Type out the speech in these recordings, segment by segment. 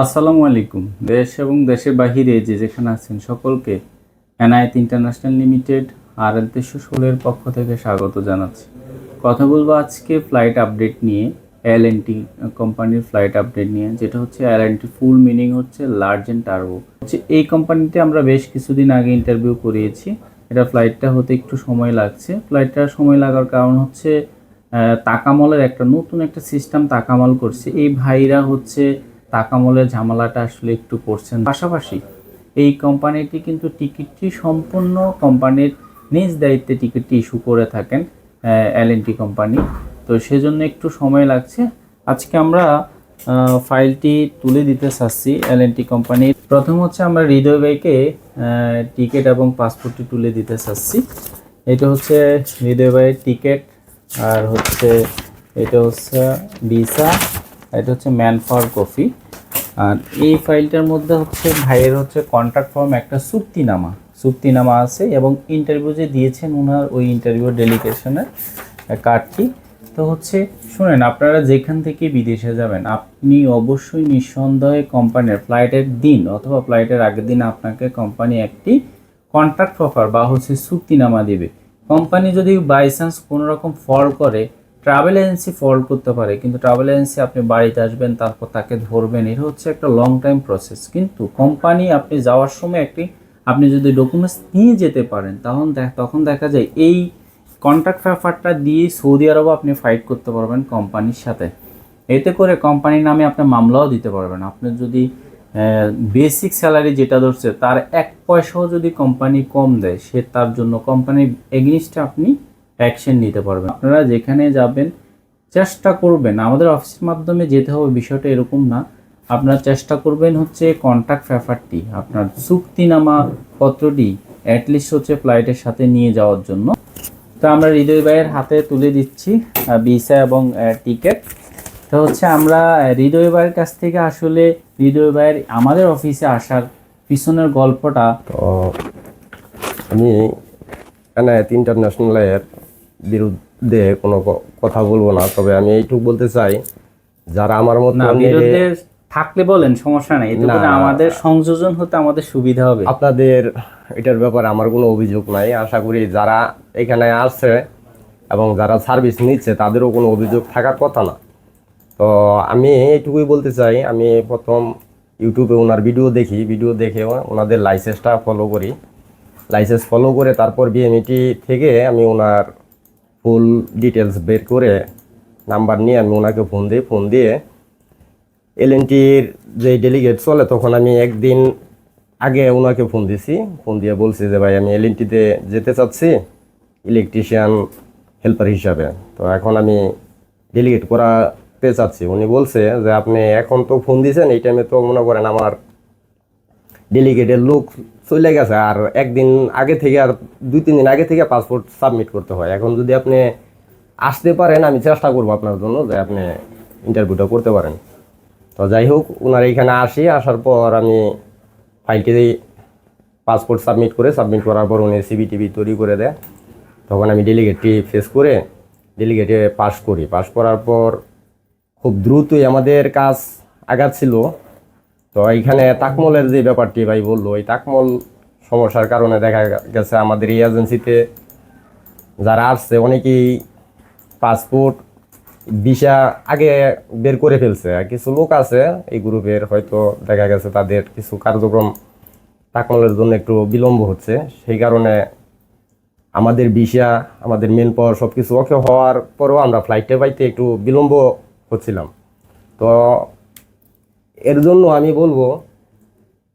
আসসালামু আলাইকুম। দেশ এবং দেশের বাহিরে যে যেখানে আছেন সকলকে এনআইএত ইন্টারন্যাশনাল লিমিটেড আর এল তেইশশো ষোলোর পক্ষ থেকে স্বাগত জানাচ্ছি। কথা বলব আজকে ফ্লাইট আপডেট নিয়ে, এল এন টি কোম্পানির ফ্লাইট আপডেট নিয়ে, যেটা হচ্ছে L N T full meaning হচ্ছে লার্জ অ্যান্ড টার্বো। হচ্ছে এই কোম্পানিতে আমরা বেশ কিছুদিন আগে ইন্টারভিউ করিয়েছি। এটা ফ্লাইটটা হতে একটু সময় লাগছে। ফ্লাইটটা সময় লাগার কারণ হচ্ছে তাকামলের একটা নতুন একটা সিস্টেম তাকামল করছে। এই ভাইরা হচ্ছে তাকামলের ঝামেলাটা আসলে একটু করছেন। পাশাপাশি এই কোম্পানিটি কিন্তু টিকিটটি সম্পূর্ণ কোম্পানির নিজ দায়িত্বে টিকিটটি ইস্যু করে থাকেন এল কোম্পানি। তো সেজন্য একটু সময় লাগছে। আজকে আমরা ফাইলটি তুলে দিতে চাচ্ছি এল এন টি কোম্পানির। প্রথম হচ্ছে আমরা হৃদয় ভাইকে টিকিট এবং পাসপোর্টটি তুলে দিতে চাচ্ছি। এটা হচ্ছে হৃদয় ভাইয়ের টিকিট, আর হচ্ছে, এটা হচ্ছে ভিসা এটা হচ্ছে ম্যান ফর কফি। আর এই ফাইলটার মধ্যে হচ্ছে ভাইয়ের হচ্ছে কন্ট্রাক্ট ফর্ম একটা চুক্তিনামা চুক্তিনামা আছে এবং ইন্টারভিউ যে দিয়েছেন ওনার ওই ইন্টারভিউ ডেলিগেশনের কার্ডটি তো হচ্ছে শুনেন, আপনারা যেখান থেকে বিদেশে যাবেন, আপনি অবশ্যই নিঃসন্দেহে কোম্পানির ফ্লাইটের দিন অথবা ফ্লাইটের আগের দিন আপনাকে কোম্পানি একটি কন্ট্রাক্ট অফার বা হচ্ছে চুক্তিনামা দেবে। কোম্পানি যদি বাই চান্স কোনো রকম ফল করে ট্রাভেল এজেন্সি ফল করতে পারে, কিন্তু ট্রাভেল এজেন্সি আপনি বাড়িতে আসবেন, তারপর তাকে ধরবেন, এটা হচ্ছে একটা লং টাইম প্রসেস কিন্তু কোম্পানি আপনি যাওয়ার সময় একটি, আপনি যদি ডকুমেন্টস নিয়ে যেতে পারেন তখন তখন দেখা যায় এই কন্ট্রাক্ট পেপারটা দিয়ে সৌদি আরবও আপনি ফাইট করতে পারবেন কোম্পানির সাথে। এতে করে কোম্পানির নামে আপনি মামলাও দিতে পারবেন। আপনি যদি বেসিক স্যালারি যেটা ধরছে, তার এক পয়সাও যদি কোম্পানি কম দেয়, সে তার জন্য কোম্পানির এগেনিস্টে আপনি অ্যাকশন নিতে পারবেন। আপনারা যেখানে যাবেন, চেষ্টা করবেন। আমাদের অফিসের মাধ্যমে যেতে হবে, বিষয়টা এরকম না। আপনার চেষ্টা করবেন হচ্ছে কন্ট্রাক্ট পেপারটি আপনার চুক্তিনামা পত্রটি অ্যাটলিস্ট হচ্ছে ফ্লাইটের সাথে নিয়ে যাওয়ার জন্য। তো আমরা হৃদয় ভাইয়ের হাতে তুলে দিচ্ছি ভিসা এবং টিকিট তো হচ্ছে আমরা হৃদয় ভাইয়ের কাছ থেকে আসলে হৃদয় ভাইয়ের আমাদের অফিসে আসার পিছনের গল্পটা তো আমি এনআইএত ইন্টারন্যাশনালের বিরুদ্ধে কোনো কথা বলব না তবে আমি এইটুকু বলতে চাই যারা আমার মতো থাকলে বলেন সমস্যা নেই। এতে। আমাদের সংযোজন হতে আমাদের সুবিধা হবে। আপনাদের এটার ব্যাপারে আমার কোনো অভিযোগ নাই। আশা করি যারা এখানে আসছে এবং যারা সার্ভিস নিচ্ছে তাদেরও কোনো অভিযোগ থাকার কথা না। তো আমি এইটুকুই বলতে চাই আমি প্রথম ইউটিউবে ওনার ভিডিও দেখি। ভিডিও দেখে ওনাদের লাইসেন্সটা ফলো করি। লাইসেন্স ফলো করে তারপর বিএমইটি থেকে আমি ওনার ফুল ডিটেলস বের করে নাম্বার নিয়ে আমি ওনাকে ফোন দিই। ফোন দিয়ে এল এলএনটির যে ডেলিগেট চলে, তখন আমি একদিন আগে ওনাকে ফোন দিছি। ফোন দিয়ে বলছি যে, ভাই, আমি এল এলএনটিতে যেতে চাচ্ছি ইলেকট্রিশিয়ান হেল্পার হিসাবে। তো এখন আমি ডেলিগেট করাতে চাচ্ছি। উনি বলছে যে, আপনি এখন তো ফোন দিয়েছেন এই টাইমে তো মনে করেন আমার ডেলিগেটের লোক চলে গেছে, আর একদিন আগে থেকে আর দুই, তিন দিন আগে থেকে পাসপোর্ট সাবমিট করতে হয়। এখন যদি আপনি আসতে পারেন, আমি চেষ্টা করব আপনার জন্য যে আপনি ইন্টারভিউটা করতে পারেন। তো যাই হোক ওনার এইখানে আসি, আসার পর আমি ফাইলটি পাসপোর্ট সাবমিট করে সাবমিট করার পর উনি সিবি টিভি তৈরি করে দেয়। তখন আমি ডেলিগেটটি ফেস করে ডেলিগেটে পাস করি। পাস করার পর খুব দ্রুতই আমাদের কাজ আগাচ্ছিল। তো এইখানে তাকমলের যে ব্যাপারটি ভাই বলল, এই তাকমল সমস্যার কারণে দেখা গেছে আমাদের এই এজেন্সিতে যারা আসছে, অনেকেই পাসপোর্ট, ভিসা আগে বের করে ফেলছে। কিছু লোক আছে, এই গ্রুপের হয়তো দেখা গেছে তাদের কিছু কার্যক্রম তাকমলের জন্য একটু বিলম্ব হচ্ছে। সেই কারণে আমাদের ভিসা, আমাদের মেন পাওয়ার সব কিছু ওকে হওয়ার পরেও আমরা ফ্লাইটে পাইতে একটু বিলম্ব হচ্ছিলাম। তো এর জন্য আমি বলব,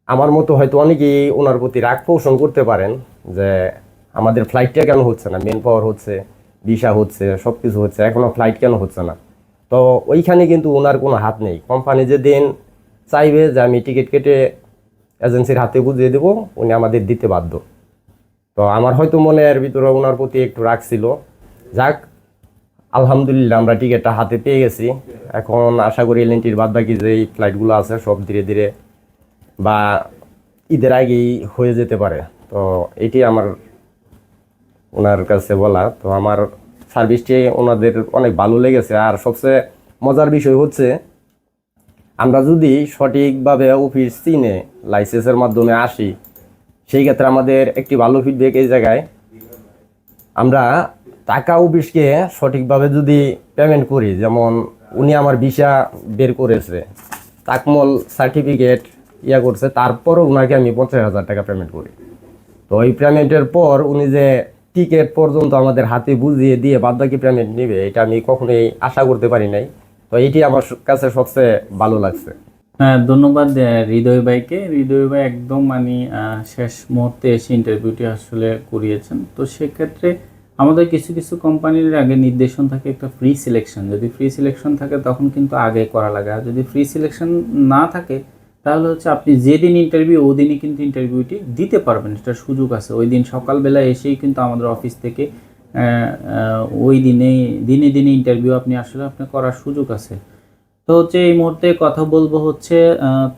আমার মতো হয়তো অনেকেই ওনার প্রতি রাগ পোষণ করতে পারেন যে আমাদের ফ্লাইটটা কেন হচ্ছে না? মেন পাওয়ার হচ্ছে ভিসা হচ্ছে সব কিছু হচ্ছে এখনও ফ্লাইট কেন হচ্ছে না? তো ওইখানে কিন্তু ওনার কোনো হাত নেই। কোম্পানি যে দিন চাইবে যে আমি টিকিট কেটে এজেন্সির হাতে বুঝিয়ে দেবো, উনি আমাদের দিতে বাধ্য। তো আমার হয়তো মনের ভিতরে ওনার প্রতি একটু রাগ ছিল। যাক আলহামদুলিল্লাহ, আমরা টিকিটটা হাতে পেয়ে গেছি। এখন আশা করি এলএনটির বাদ বাকি যে ফ্লাইটগুলো আছে, সব ধীরে ধীরে বা ঈদের আগেই হয়ে যেতে পারে। তো এটি আমার ওনার কাছে বলা। তো আমার সার্ভিসটি ওনাদের অনেক ভালো লেগেছে। আর সবচেয়ে মজার বিষয় হচ্ছে, আমরা যদি সঠিকভাবে অফিস চিনে লাইসেন্সের মাধ্যমে আসি, সেই ক্ষেত্রে আমাদের একটি ভালো ফিডব্যাক এই জায়গায়। আমরা টাকা অফিসকে সঠিকভাবে যদি পেমেন্ট করি, যেমন উনি আমার ভিসা বের করেছে, তাকমল সার্টিফিকেট ইয়া করছে, তারপরও ওনাকে আমি পঞ্চাশ হাজার টাকা পেমেন্ট করি। তো ওই পেমেন্টের পর উনি যে টিকিট পর্যন্ত আমাদের হাতে বুঝিয়ে দিয়ে বাদবাকি পেমেন্ট নেবে, এটা আমি কখনোই আশা করতে পারি নাই। তো এটি আমার কাছে সবচেয়ে ভালো লাগছে। হ্যাঁ ধন্যবাদ হৃদয় ভাইকে। হৃদয় ভাই একদম মানে শেষ মুহূর্তে এসে ইন্টারভিউটি আসলে করিয়েছেন। তো সেক্ষেত্রে আমাদের কিছু কিছু কোম্পানির আগে নির্দেশন থাকে একটা ফ্রি সিলেকশন যদি ফ্রি সিলেকশন থাকে, তখন কিন্তু আগে করা লাগে। আর যদি ফ্রি সিলেকশন না থাকে, তাহলে হচ্ছে আপনি যেদিন ইন্টারভিউ ওই দিনই কিন্তু ইন্টারভিউটি দিতে পারবেন। সেটা সুযোগ আছে। ওই দিন সকালবেলা এসেই কিন্তু আমাদের অফিস থেকে ওই দিনেই, দিনে দিনে ইন্টারভিউ আপনি আসলে আপনার করার সুযোগ আছে। তো হচ্ছে এই মুহূর্তে কথা বলব হচ্ছে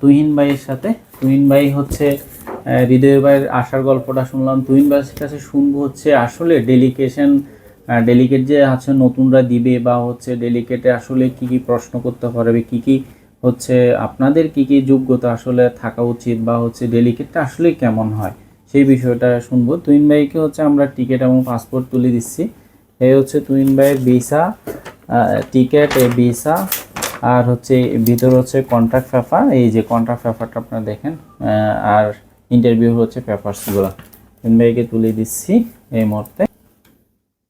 তুহিন ভাইয়ের সাথে। তুহিন ভাই হচ্ছে হৃদয় ভাইয়ের আসার গল্পটা শুনলাম। তুহিন ভাইয়ের কাছে শুনব হচ্ছে আসলে ডেলিকেশন ডেলিকেট যে আছে, নতুনরা দিবে বা হচ্ছে ডেলিকেটে আসলে কি কি প্রশ্ন করতে পারবে, কি কি হচ্ছে, আপনাদের কি কি যোগ্যতা আসলে থাকা উচিত বা হচ্ছে ডেলিকেটটা আসলে কেমন হয়, সেই বিষয়টা শুনব। তুহিন ভাইকে হচ্ছে আমরা টিকিট এবং পাসপোর্ট তুলে দিচ্ছি। এই হচ্ছে তুহিন ভাইয়ের ভিসা টিকিট এই ভিসা আর হচ্ছে ভিতর হচ্ছে কন্ট্রাক্ট পেপার এই যে কন্ট্রাক্ট পেপারটা আপনারা দেখেন আর ইন্টারভিউ হচ্ছে পেপারসগুলো ভাইকে তুলে দিচ্ছি এই মুহূর্তে।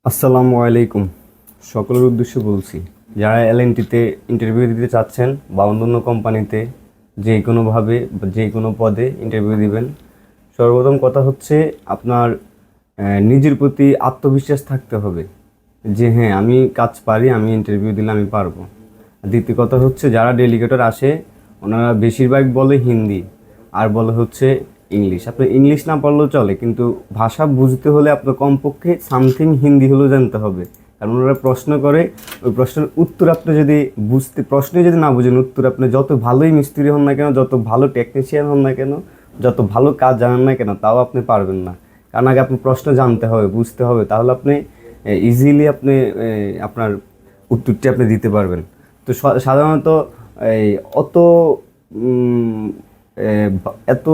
আসসালামু আলাইকুম। সকলের উদ্দেশ্যে বলছি, যারা এলএনটিতে ইন্টারভিউ দিতে চাচ্ছেন বা অন্যান্য কোম্পানিতে যে কোনোভাবে যে কোনো পদে ইন্টারভিউ দিবেন, সর্বপ্রথম কথা হচ্ছে আপনার নিজের প্রতি আত্মবিশ্বাস থাকতে হবে যে হ্যাঁ আমি কাজ পারি, আমি ইন্টারভিউ দিলে আমি পারব। দ্বিতীয় কথা হচ্ছে, যারা ডেলিগেটর আসে, ওনারা বেশিরভাগ বলে হিন্দি, আর বলে হচ্ছে ইংলিশ আপনি ইংলিশ না পারলেও চলে, কিন্তু ভাষা বুঝতে হলে আপনার কমপক্ষে সামথিং হিন্দি হলেও জানতে হবে। কারণ ওরা প্রশ্ন করে, ওই প্রশ্নের উত্তর আপনি যদি বুঝতে প্রশ্নে যদি না বুঝেন, উত্তর আপনি যত ভালোই মিস্ত্রি হন না কেন, যত ভালো টেকনিশিয়ান হন না কেন, যত ভালো কাজ জানেন না কেন, তাও আপনি পারবেন না। কারণ আগে আপনি প্রশ্ন জানতে হবে, বুঝতে হবে, তাহলে আপনি ইজিলি আপনি আপনার উত্তরটি আপনি দিতে পারবেন। তো সাধারণত, এই, অত এত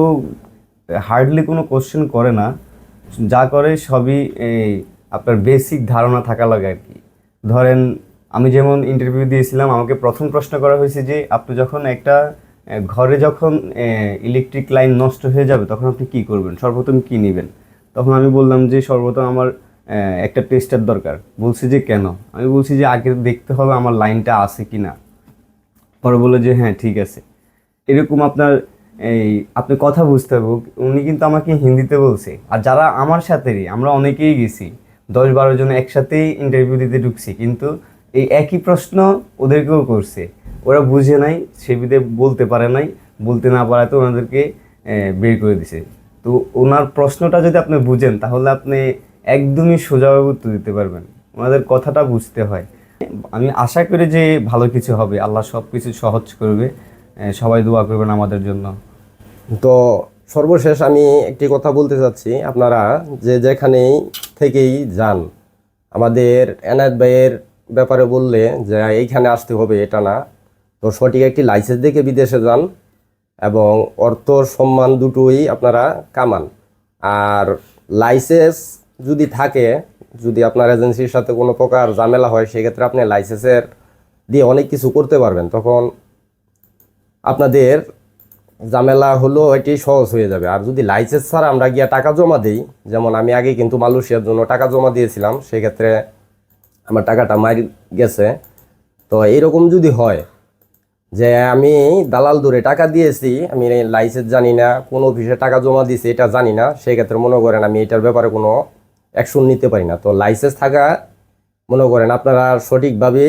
হার্ডলি কোনো কোশ্চেন করে না। যা করে সবই এই আপনার বেসিক ধারণা থাকা লাগে আর কি। ধরেন, আমি যেমন ইন্টারভিউ দিয়েছিলাম, আমাকে প্রথম প্রশ্ন করা হয়েছে যে, আপনি যখন একটা ঘরে যখন ইলেকট্রিক লাইন নষ্ট হয়ে যাবে, তখন আপনি কি করবেন? সর্বপ্রথম কি নেবেন? তখন আমি বললাম যে, সর্বপ্রথম আমার একটা টেস্টার দরকার। বলছি যে, কেন? আমি বলছি যে, আগে দেখতে হবে আমার লাইনটা আছে কি না পরে বলল যে হ্যাঁ ঠিক আছে। এরকম আপনার এই, আপনি কথা বুঝতে হবে উনি কিন্তু আমাকে হিন্দিতে বলছে। আর যারা আমার সাথেরই, আমরা অনেকেই গেছি। দশ বারো জন একসাথেই ইন্টারভিউ দিতে ঢুকছি। কিন্তু এই একই প্রশ্ন ওদেরকেও করছে। ওরা বুঝে নাই সেবিধে বলতে পারে নাই, বলতে না পারাতে ওনাদেরকে বের করে দিছে। তো ওনার প্রশ্নটা যদি আপনি বুঝেন, তাহলে আপনি একদমই সোজাভাবে উত্তর দিতে পারবেন। ওনাদের কথাটা বুঝতে হয়। আমি আশা করি যে ভালো কিছু হবে। আল্লাহ সব কিছু সহজ করবে। সবাই দোয়া করবেন আমাদের জন্য। তো সর্বশেষ আমি একটি কথা বলতে চাচ্ছি আপনারা যে যেখানেই থেকেই যান, আমাদের এনায়েত ভাইয়ের ব্যাপারে বললে যে এইখানে আসতে হবে এটা না। তো সঠিক একটি লাইসেন্স দেখে বিদেশে যান এবং অর্থ সম্মান দুটোই আপনারা কামান। আর লাইসেন্স যদি থাকে, যদি আপনার এজেন্সির সাথে কোনো প্রকার ঝামেলা হয়, সেক্ষেত্রে আপনি লাইসেন্সের দিয়ে অনেক কিছু করতে পারবেন। তখন আপনাদের ঝামেলা হলো এটি সহজ হয়ে যাবে। আর যদি লাইসেন্স ছাড়া আমরা গিয়া টাকা জমা দিই, যেমন আমি আগে কিন্তু মালয়েশিয়ার জন্য টাকা জমা দিয়েছিলাম, সেক্ষেত্রে আমার টাকাটা মারি গেছে। তো এইরকম যদি হয় যে আমি দালাল দূরে টাকা দিয়েছি, আমি লাইসেন্স জানি না, কোন অফিসে টাকা জমা দিয়েছি এটা জানি না, সেক্ষেত্রে মনে করেন আমি এটার ব্যাপারে কোনো অ্যাকশন নিতে পারি না। তো লাইসেন্স থাকা, মনে করেন আপনারা সঠিকভাবে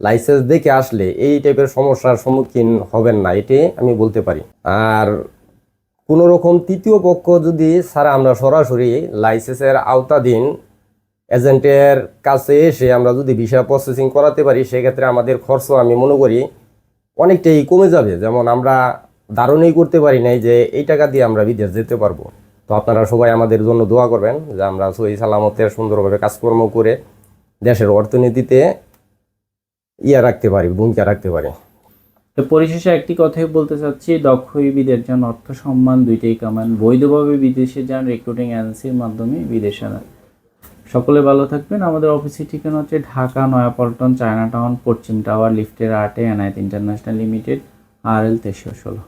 লাইসেন্স দেখে আসলে এই টাইপের সমস্যার সম্মুখীন হবেন না, এটি আমি বলতে পারি। আর কোনো রকম তৃতীয় পক্ষ যদি ছাড়া আমরা সরাসরি লাইসেন্সের আওতাধীন এজেন্টের কাছে এসে আমরা যদি ভিসা প্রসেসিং করাতে পারি, সেক্ষেত্রে আমাদের খরচ আমি মনে করি অনেকটাই কমে যাবে। যেমন আমরা ধারণই করতে পারি নাই যে এই টাকা দিয়ে আমরা বিদেশ যেতে পারব। তো আপনারা সবাই আমাদের জন্য দোয়া করবেন যে আমরা সহি সালামতের সুন্দরভাবে কাজকর্ম করে দেশের অর্থনীতিতে ইয়া রাখতে পারি, ভূমিকা রাখতে পারে। তো পরিশেষে একটি কথাই বলতে চাচ্ছি দক্ষ বিদের যান অর্থ সম্মান দুইটাই কামান। বৈধভাবে বিদেশে যান রিক্রুটিং এজেন্সির মাধ্যমে বিদেশে যান সকলে ভালো থাকবেন। আমাদের অফিসের ঠিকানা হচ্ছে ঢাকা, নয়াপল্টন চায়না টাউন পশ্চিম টাওয়ার, লিফটের আটে, এনআইট ইন্টারন্যাশনাল লিমিটেড আর এল তেইশশো ষোলো।